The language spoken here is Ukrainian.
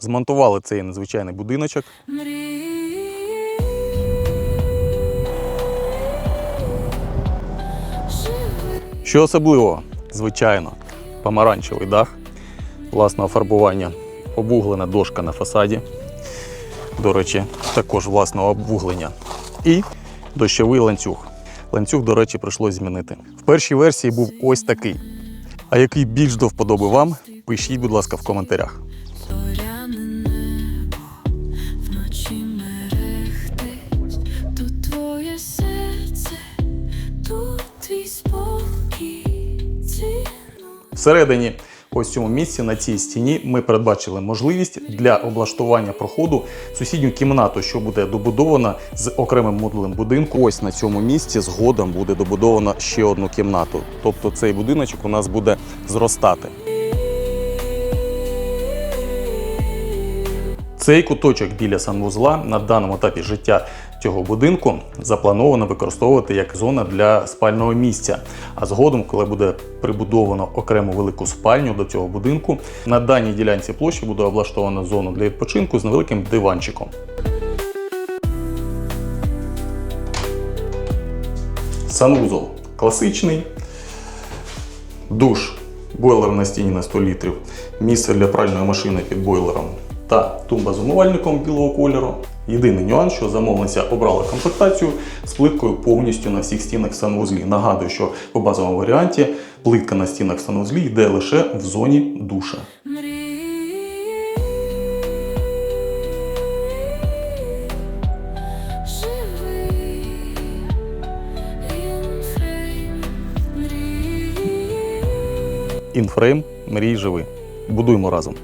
Змонтували цей незвичайний будиночок. Що особливого? Звичайно, помаранчевий дах власного фарбування, обуглена дошка на фасаді. До речі, також власного обвуглення. І дощовий ланцюг. Ланцюг, до речі, прийшлось змінити. В першій версії був ось такий. А який більш до вподоби вам, пишіть, будь ласка, в коментарях. Всередині, ось цьому місці, на цій стіні, ми передбачили можливість для облаштування проходу сусідню кімнату, що буде добудована з окремим модулем будинку. Ось на цьому місці згодом буде добудована ще одну кімнату. Тобто цей будиночок у нас буде зростати. Цей куточок біля санвузла на даному етапі життя цього будинку заплановано використовувати як зона для спального місця. А згодом, коли буде прибудовано окрему велику спальню до цього будинку, на даній ділянці площі буде облаштована зона для відпочинку з невеликим диванчиком. Санвузол класичний, душ, бойлер на стіні на 100 літрів, місце для пральної машини під бойлером та тумба з умивальником білого кольору. Єдиний нюанс, що замовниця обрала комплектацію з плиткою повністю на всіх стінах в санвузлі. Нагадую, що по базовому варіанті плитка на стінах в санвузлі йде лише в зоні душа. Інфрейм, мрій живи. Будуємо разом.